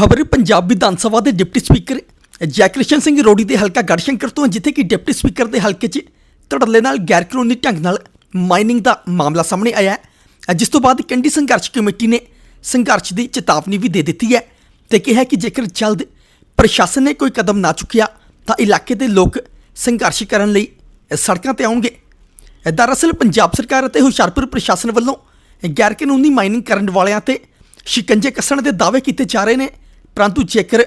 ਖਬਰ ਪੰਜਾਬ ਵਿਧਾਨ ਸਭਾ ਦੇ deputy speaker Jaikrishan Singh Rori ਦੇ ਹਲਕਾ ਗੜਸ਼ੰਕਰ ਤੋਂ ਜਿੱਥੇ ਕਿ ਡਿਪਟੀ ਸਪੀਕਰ ਦੇ ਹਲਕੇ 'ਚ ਧੜੱਲੇ ਨਾਲ ਗੈਰ ਕਾਨੂੰਨੀ ਢੰਗ ਨਾਲ ਮਾਈਨਿੰਗ ਦਾ ਮਾਮਲਾ ਸਾਹਮਣੇ ਆਇਆ ਹੈ। ਜਿਸ ਤੋਂ ਬਾਅਦ ਕੰਡੀ ਸੰਘਰਸ਼ ਕਮੇਟੀ ਨੇ ਸੰਘਰਸ਼ ਦੀ ਚੇਤਾਵਨੀ ਵੀ ਦੇ ਦਿੱਤੀ ਹੈ ਤੇ ਕਿਹਾ ਕਿ ਜੇਕਰ ਜਲਦ ਪ੍ਰਸ਼ਾਸਨ ਨੇ ਕੋਈ ਕਦਮ ਨਾ ਚੁੱਕਿਆ, ਤਾਂ ਇਲਾਕੇ ਦੇ ਲੋਕ ਸੰਘਰਸ਼ ਕਰਨ ਲਈ ਸੜਕਾਂ ਤੇ ਆਉਣਗੇ। ਦਰਅਸਲ ਪੰਜਾਬ ਸਰਕਾਰ ਅਤੇ ਹੁਸ਼ਿਆਰਪੁਰ ਪ੍ਰਸ਼ਾਸਨ ਵੱਲੋਂ ਗੈਰ ਕਾਨੂੰਨੀ ਮਾਈਨਿੰਗ ਕਰਨ ਵਾਲਿਆਂ ਤੇ ਸ਼ਿਕੰਜੇ ਕੱਸਣ ਦੇ ਦਾਅਵੇ ਕੀਤੇ ਜਾ ਰਹੇ ਨੇ। ਪਰੰਤੂ ਜੇਕਰ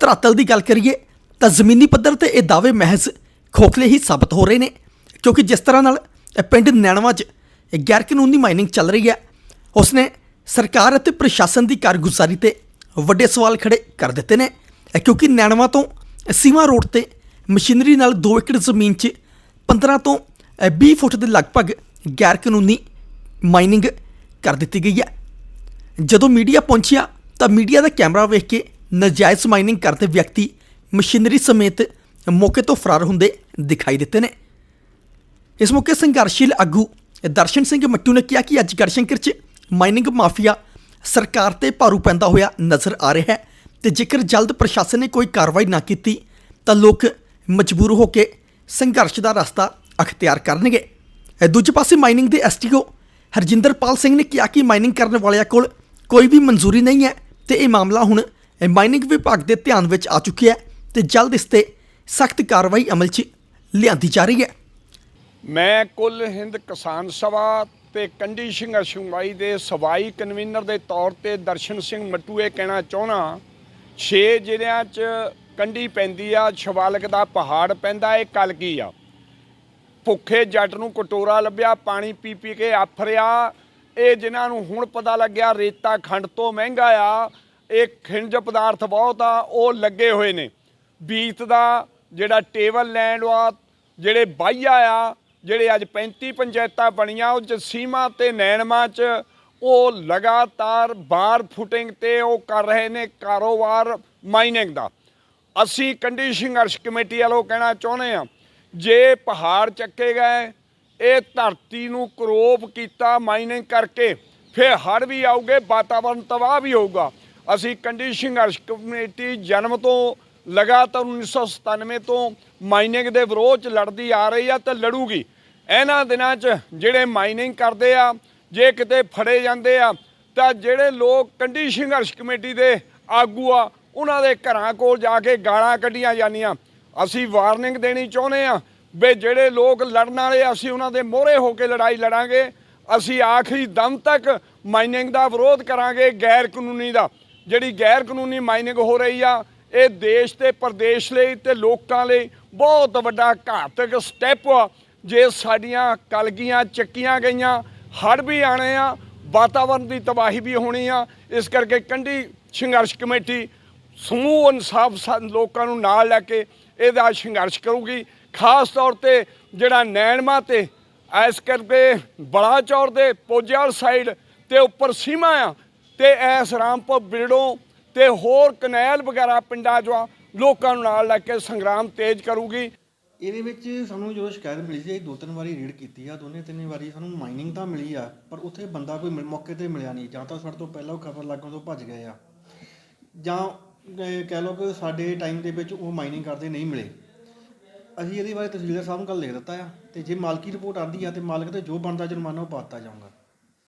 ਧਰਾਤਲ ਦੀ ਗੱਲ ਕਰੀਏ ਤਾਂ ਜ਼ਮੀਨੀ ਪੱਧਰ ਤੇ ਇਹ ਦਾਅਵੇ ਮਹਿਜ਼ ਖੋਖਲੇ ਹੀ ਸਾਬਤ ਹੋ ਰਹੇ ਨੇ ਕਿਉਂਕਿ ਜਿਸ ਤਰ੍ਹਾਂ ਨਾਲ ਪਿੰਡ ਨੈਣਵਾ 'ਚ ਗੈਰ ਕਾਨੂੰਨੀ ਮਾਈਨਿੰਗ ਚੱਲ ਰਹੀ ਹੈ ਉਸਨੇ ਸਰਕਾਰ ਅਤੇ ਪ੍ਰਸ਼ਾਸਨ ਦੀ ਕਾਰਗੁਜ਼ਾਰੀ ਤੇ ਵੱਡੇ ਸਵਾਲ ਖੜੇ ਕਰ ਦਿੱਤੇ ਨੇ ਕਿਉਂਕਿ ਨੈਣਵਾ ਤੋਂ ਸੀਮਾ ਰੋਡ ਤੇ ਮਸ਼ੀਨਰੀ ਨਾਲ 2 ਏਕੜ ਜ਼ਮੀਨ 'ਚ 15 ਤੋਂ ਅ, 20 ਫੁੱਟ ਦੇ ਲਗਭਗ ਗੈਰ ਕਾਨੂੰਨੀ ਮਾਈਨਿੰਗ ਕਰ ਦਿੱਤੀ ਗਈ ਹੈ। ਜਦੋਂ ਮੀਡੀਆ ਪਹੁੰਚਿਆ ਤਾਂ ਮੀਡੀਆ ਦਾ ਕੈਮਰਾ ਵੇਖ ਕੇ ਨਜਾਇਜ਼ ਮਾਈਨਿੰਗ ਕਰਦੇ ਵਿਅਕਤੀ ਮਸ਼ੀਨਰੀ ਸਮੇਤ ਮੌਕੇ ਤੋਂ ਫਰਾਰ ਹੁੰਦੇ ਦਿਖਾਈ ਦਿੱਤੇ ਨੇ। ਇਸ ਮੌਕੇ ਸੰਘਰਸ਼ੀਲ ਆਗੂ ਦਰਸ਼ਨ ਸਿੰਘ ਮੱਟੂ ਨੇ ਕਿਹਾ ਕਿ ਅੱਜ ਗੜਸ਼ੰਕਰ 'ਚ ਮਾਈਨਿੰਗ ਮਾਫੀਆ ਸਰਕਾਰ ਤੇ ਭਾਰੂ ਪੈਂਦਾ ਹੋਇਆ ਨਜ਼ਰ ਆ ਰਿਹਾ ਹੈ ਤੇ ਜੇਕਰ ਜਲਦ ਪ੍ਰਸ਼ਾਸਨ ਨੇ ਕੋਈ ਕਾਰਵਾਈ ਨਾ ਕੀਤੀ, ਤਾਂ ਲੋਕ ਮਜਬੂਰ ਹੋ ਕੇ ਸੰਘਰਸ਼ ਦਾ ਰਸਤਾ ਅਖਤਿਆਰ ਕਰਨਗੇ। ਦੂਜੇ ਪਾਸੇ ਮਾਈਨਿੰਗ ਦੇ ਐਸਟੀਓ ਹਰਜਿੰਦਰਪਾਲ ਸਿੰਘ ਨੇ ਕਿਹਾ ਕਿ ਮਾਈਨਿੰਗ ਕਰਨ ਵਾਲਿਆਂ ਕੋਲ ਕੋਈ ਵੀ ਮਨਜ਼ੂਰੀ ਨਹੀਂ ਹੈ। ਤੇ ਇਹ ਮਾਮਲਾ ਹੁਣ ਮਾਈਨਿੰਗ ਵਿਭਾਗ ਦੇ ਧਿਆਨ ਵਿੱਚ ਆ ਚੁੱਕਿਆ ਹੈ ਤੇ ਜਲਦ ਇਸ ਤੇ ਸਖਤ ਕਾਰਵਾਈ ਅਮਲ 'ਚ ਲਿਆਂਦੀ ਜਾ ਰਹੀ ਹੈ। ਮੈਂ ਕੁੱਲ ਹਿੰਦ ਕਿਸਾਨ ਸਭਾ ਤੇ ਕੰਡੀ ਸੰਘਰਸ਼ ਸੁਣਵਾਈ ਦੇ ਸਵਾਈ ਕਨਵੀਨਰ ਦੇ ਤੌਰ ਤੇ ਦਰਸ਼ਨ ਸਿੰਘ ਮੱਟੂ ਕਹਿਣਾ ਚਾਹਣਾ 6 ਜ਼ਿਲ੍ਹਿਆਂ 'ਚ ਕੰਡੀ ਪੈਂਦੀ ਆ ਸ਼ਿਵਾਲਕ ਦਾ ਪਹਾੜ ਪੈਂਦਾ, ਇਹ ਕਲਕੀ ਆ? ਭੁੱਖੇ ਜੱਟ ਨੂੰ ਕਟੋਰਾ ਲੱਭਿਆ, ਪਾਣੀ ਪੀ ਪੀ ਕੇ ਆਫਰਿਆ ਇਹ ਜਿਨ੍ਹਾਂ ਨੂੰ ਹੁਣ ਪਤਾ ਲੱਗਿਆ ਰੇਤਾ ਖੰਡ ਤੋਂ ਮਹਿੰਗਾ ਆ, ਇਹ ਖਿੰਜ ਪਦਾਰਥ ਬਹੁਤ ਆ, ਉਹ ਲੱਗੇ ਹੋਏ ਨੇ। ਬੀਤ ਦਾ ਜਿਹੜਾ ਟੇਬਲ ਲੈਂਡ ਆ, ਜਿਹੜੇ ਬਾਈਆ ਆ, ਜਿਹੜੇ ਅੱਜ 35 ਪੰਚਾਇਤਾਂ ਬਣੀਆਂ, ਉਹ ਚ ਸੀਮਾ ਤੇ ਨੈਣਮਾ ਚ, ਉਹ ਲਗਾਤਾਰ ਬਾਰ ਫੁਟਿੰਗ ਤੇ ਉਹ ਕਰ ਰਹੇ ਨੇ ਕਾਰੋਬਾਰ ਮਾਈਨਿੰਗ ਦਾ। ਅਸੀਂ ਕੰਡੀ ਸੰਘਰਸ਼ ਕਮੇਟੀ ਵੱਲੋਂ ਕਹਿਣਾ ਚਾਹੁੰਦੇ ਆ ਜੇ ਪਹਾੜ ਚੱਕੇ ਗਏ ਇਹ ਧਰਤੀ ਨੂੰ ਕਰੋਪ ਕੀਤਾ ਮਾਈਨਿੰਗ ਕਰਕੇ, ਫਿਰ ਹੜ੍ਹ ਵੀ ਆਉਗੇ ਵਾਤਾਵਰਣ ਤਬਾਹ ਵੀ ਹੋਊਗਾ। ਅਸੀਂ ਕੰਡੀ ਸੰਘਰਸ਼ ਕਮੇਟੀ ਜਨਮ ਤੋਂ ਲਗਾਤਾਰ 1997 ਤੋਂ ਮਾਈਨਿੰਗ ਦੇ ਵਿਰੋਧ ਚ ਲੜਦੀ ਆ ਰਹੀ ਆ ਤੇ ਲੜੂਗੀ। ਇਹਨਾਂ ਦਿਨਾਂ 'ਚ ਜਿਹੜੇ ਮਾਈਨਿੰਗ ਕਰਦੇ ਆ, ਜੇ ਕਿਤੇ ਫੜੇ ਜਾਂਦੇ ਆ, ਤਾਂ ਜਿਹੜੇ ਲੋਕ ਕੰਡੀ ਸੰਘਰਸ਼ ਕਮੇਟੀ ਦੇ ਆਗੂ ਆ, ਉਹਨਾਂ ਦੇ ਘਰਾਂ ਕੋਲ ਜਾ ਕੇ ਗਾਲਾਂ ਕੱਢੀਆਂ ਜਾਂਦੀਆਂ। ਅਸੀਂ ਵਾਰਨਿੰਗ ਦੇਣੀ ਚਾਹੁੰਦੇ ਆ ਵੀ ਜਿਹੜੇ ਲੋਕ ਲੜਨ ਵਾਲੇ ਅਸੀਂ ਉਹਨਾਂ ਦੇ ਮੋਹਰੇ ਹੋ ਕੇ ਲੜਾਈ ਲੜਾਂਗੇ। ਅਸੀਂ ਆਖਰੀ ਦਮ ਤੱਕ ਮਾਈਨਿੰਗ ਦਾ ਵਿਰੋਧ ਕਰਾਂਗੇ, ਗੈਰ ਕਾਨੂੰਨੀ ਦਾ। ਜਿਹੜੀ ਗੈਰ ਕਾਨੂੰਨੀ ਮਾਈਨਿੰਗ ਹੋ ਰਹੀ ਆ, ਇਹ ਦੇਸ਼ ਤੇ ਪ੍ਰਦੇਸ਼ ਲਈ ਤੇ ਲੋਕਾਂ ਲਈ ਬਹੁਤ ਵੱਡਾ ਘਾਤਕ ਸਟੈਪ ਆ। ਜੇ ਸਾਡੀਆਂ ਕਲਗੀਆਂ ਚੱਕੀਆਂ ਗਈਆਂ, ਹੜ੍ਹ ਵੀ ਆਣੇ ਆ ਵਾਤਾਵਰਣ ਦੀ ਤਬਾਹੀ ਵੀ ਹੋਣੀ ਆ, ਇਸ ਕਰਕੇ ਕੰਢੀ ਸੰਘਰਸ਼ ਕਮੇਟੀ ਸਮੂਹ ਇਨਸਾਫ ਸੰ- ਲੋਕਾਂ ਨੂੰ ਨਾਲ ਲੈ ਕੇ ਇਹਦਾ ਸੰਘਰਸ਼ ਕਰੂਗੀ। ਖਾਸ ਤੌਰ ਤੇ ਜਿਹੜਾ ਨੈਣਮਾ ਤੇ ਐਸ ਕਰਕੇ ਬੜਾ ਚੌਰ ਦੇ ਪੋਜਿਆਲ ਸਾਈਡ ਤੇ ਉੱਪਰ ਸੀਮਾ ਆ ਤੇ ਐਸ ਰਾਮਪੁਰ ਬਿਰੜੋਂ ਤੇ ਹੋਰ ਕਨੈਲ ਵਗੈਰਾ ਪਿੰਡਾਂ ਚੋਂ ਲੋਕਾਂ ਨੂੰ ਨਾਲ ਲੈ ਕੇ ਸੰਗਰਾਮ ਤੇਜ਼ ਕਰੂਗੀ। ਇਹਦੇ ਵਿੱਚ ਸਾਨੂੰ ਜਦੋਂ ਸ਼ਿਕਾਇਤ ਮਿਲੀ ਸੀ ਦੋ ਤਿੰਨ ਵਾਰੀ ਰੀਡ ਕੀਤੀ ਆ, ਦੋਨੇ ਤਿੰਨੇ ਵਾਰੀ ਸਾਨੂੰ ਮਾਈਨਿੰਗ ਤਾਂ ਮਿਲੀ ਆ, ਪਰ ਉੱਥੇ ਬੰਦਾ ਕੋਈ ਮਿਲ- ਮੌਕੇ ਤੇ ਮਿਲਿਆ ਨਹੀਂ, ਜਾਂ ਤਾਂ ਸਾਡੇ ਤੋਂ ਪਹਿਲਾਂ ਉਹ ਖਬਰ ਲੱਗਣ ਤੋਂ ਭੱਜ ਗਏ ਆ। ਜਾਂ ਇਹ ਕਹਿ ਲਓ ਕਿ ਸਾਡੇ ਟਾਈਮ ਦੇ ਵਿੱਚ ਉਹ ਮਾਈਨਿੰਗ ਕਰਦੇ ਨਹੀਂ ਮਿਲੇ। ਅਸੀਂ ਇਹਦੇ ਬਾਰੇ ਤਹਿਸੀਲਦਾਰ ਸਾਹਿਬ ਨੂੰ ਕੱਲ ਲਿਖ ਦਿੱਤਾ ਆ ਅਤੇ ਜੇ ਮਾਲਕੀ ਰਿਪੋਰਟ ਆਉਂਦੀ ਆ, ਤੇ ਮਾਲਕ ਤੇ ਜੋ ਬਣਦਾ ਜੁਰਮਾਨਾ ਉਹ ਪਾ ਦਿੱਤਾ ਜਾਊਗਾ।